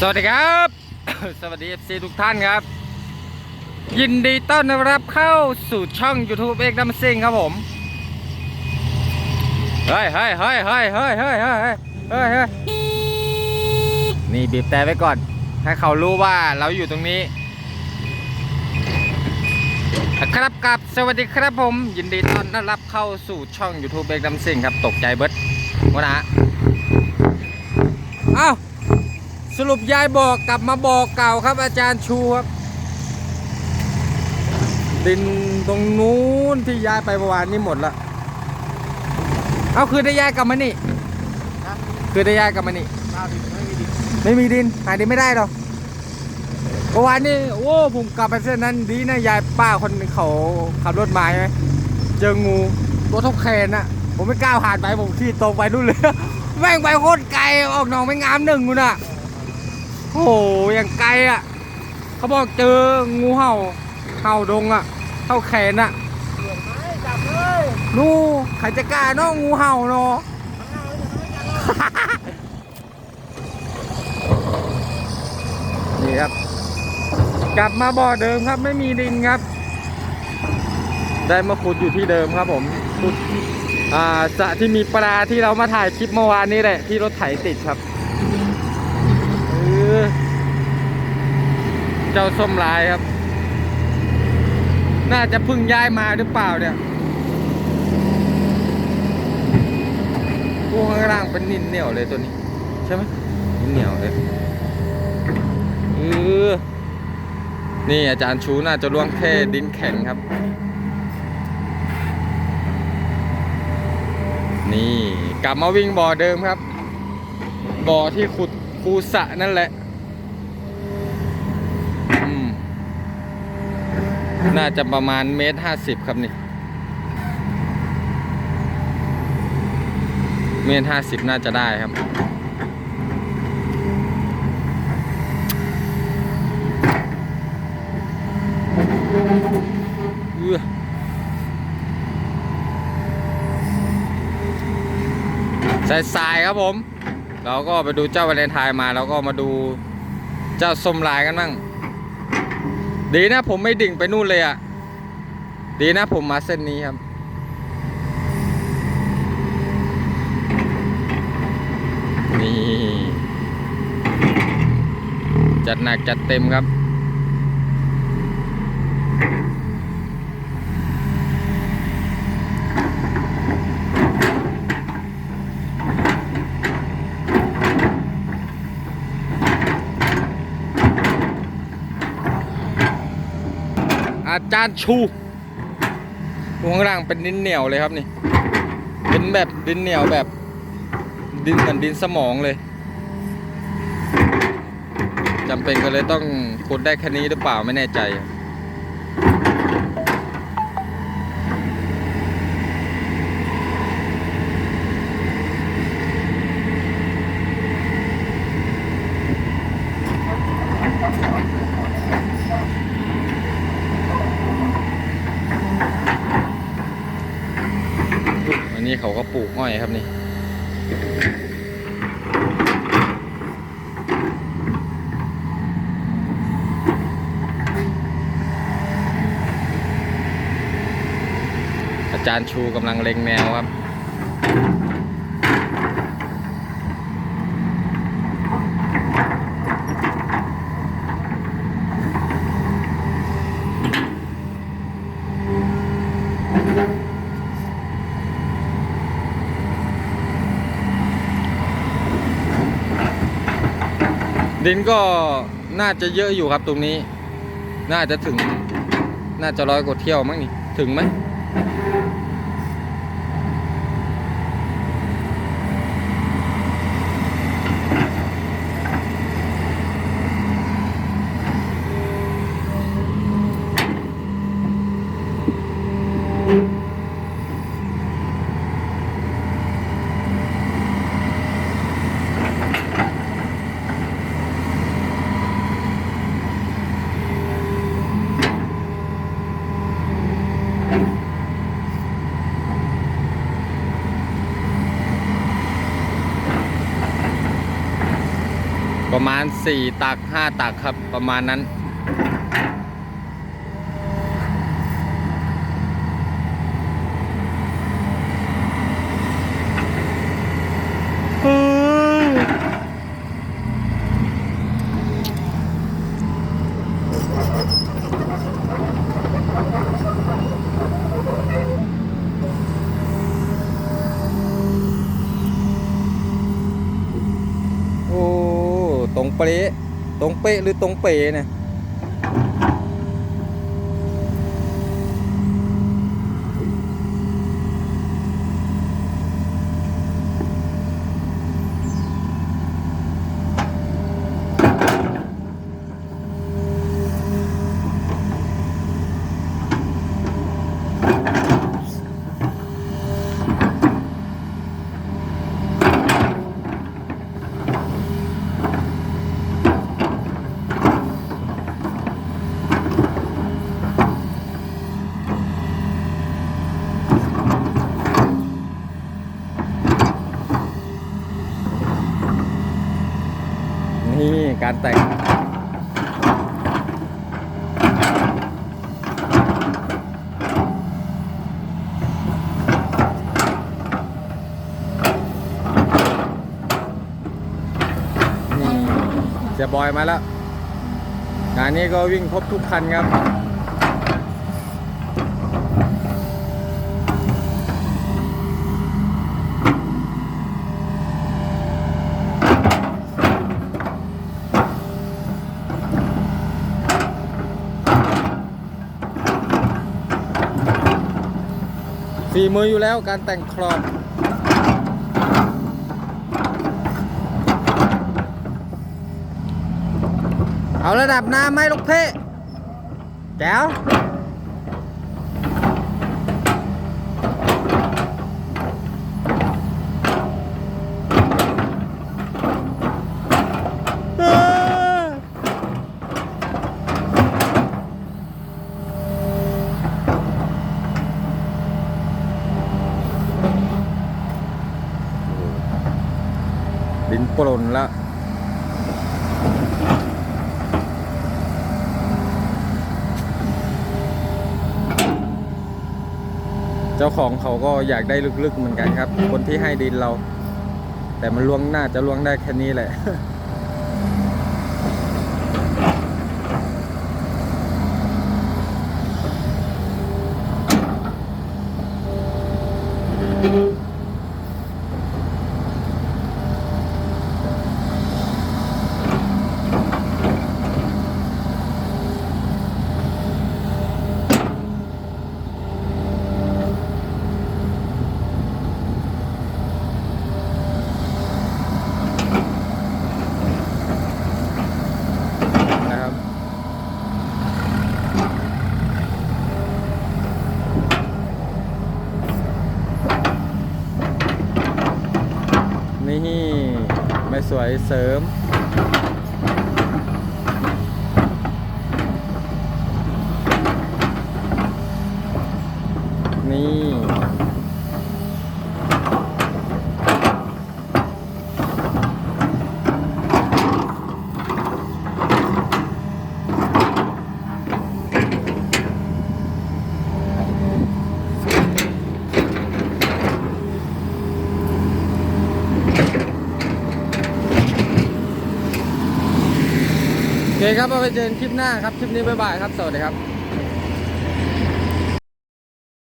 สวัสดีครับ สวัสดี FC ทุกท่านครับ ยินดีต้อนรับเข้าสู่ช่อง YouTube เอกดัมซิงครับผม เฮ้ยเฮ้ยเฮ้ยเฮ้ยเฮ้ยเฮ้ยเฮ้ยเฮ้ยเฮ้ยนี่บีบแต่ไว้ก่อน ให้เขารู้ว่าเราอยู่ตรงนี้ ครับกับสวัสดีครับผม ยินดีต้อนรับเข้าสู่ช่อง YouTube เอกดัมซิงครับ ตกใจเบิดวะนะเอ้า สรุปยายบอกกลับมาบอกเก่าครับอาจารย์ชูครับ ดินตรงนู้นที่ย้ายไปเมื่อวานนี้หมดละเอาคือได้ย้ายกลับมานี่คือได้ย้ายกลับมานี่ไม่มีดินหาดินไม่ได้หรอกเมื่อวานนี้โอ้ผมกลับไปเส้นนั้นดีนะยายป้าคนเขาขับรถมาใช่ไหมเจองูตัวท่าแขนอะผมไม่กล้าผ่านไปผมขี่ตรงไปนู่นเลยแม่งไปโคตรไกลออกหนองไม่งามหนึ่งกูน่ะ โอ้โหอย่างไกลอะ เขาบอกเจองูเห่าเห่าดงอะเท่าแขนอะเหลืองไม้จับเลยนู่ใครจะกล้าเนาะงูเห่าเนาะนี่ครับ กลับมาบ่อเดิมครับไม่มีดินครับ ได้มาขุดอยู่ที่เดิมครับ ผมขุดอ่าสระที่มีปลาที่เรามาถ่ายคลิปเมื่อวานนี้แหละที่รถไถติดครับ เออเจ้าส้มลายครับ น่าจะพิ่งย้ายมาหรือเปล่าเนี่ยพวกข้างล่างเป็นนินเหนียวเลยตัวนี้ ใช่ไหมนินเหนียวเลยเออนี่อาจารย์ชูน่าจะล่วงแค่ดินแข็งครับ นี่กลับมาวิ่งบ่อเดิมครับ บ่อที่ขุดคูสะนั่นแหละอืม น่าจะประมาณเมตรห้าสิบครับนี่ เมตรห้าสิบน่าจะได้ครับ เอื้อสายๆครับผม เราก็ไปดูเจ้าวาเลนไทน์มา แล้วก็มาดูเจ้าส้มลายกันบ้าง ดีนะผมไม่ดิ่งไปนู่นเลยอะ ดีนะผมมาเส้นนี้ครับ นี่ จัดหนักจัดเต็มครับ จารชูวงล่างเป็นดินเหนียวเลยครับนี่ เป็นแบบดินเหนียวแบบดินเหมือนดินสมองเลยจำเป็นก็เลยต้องขุดได้แค่นี้หรือเปล่าไม่แน่ใจ อันนี้เขาก็ปลูก อ้อยครับนี่อาจารย์ชูกำลังเล็งแนวครับ ดินก็น่าจะเยอะอยู่ครับตรงนี้ น่าจะถึง น่าจะร้อยกว่าเที่ยวมั้งนี่ ถึงไหม ประมาณสี่ตักห้าตักครับประมาณนั้น โอ้ ตรง เป๊ะตรงเป๊ะหรือตรงเป๋เนี่ย นี่ การแต่งจะบอยมาแล้วงานนี้ก็วิ่งครบทุกคันครับ ฝีมืออยู่แล้วการแต่งครอบเอาระดับน้ำไหมลูกเพ่แจ๋ว ดินปรนล้วเจ้าของเขาก็อยากได้ลึกๆเหมือนกันครับ คนที่ให้ดินเรา แต่มันล่วงหน้าจะล่วงได้แค่นี้แหละนะครับ นี่ไม่ส วยเสริม นี่ โอเคครับมาไปเจอกันคลิปหน้าครับ คลิปนี้บ๊ายบายครับ สวัสดีครับ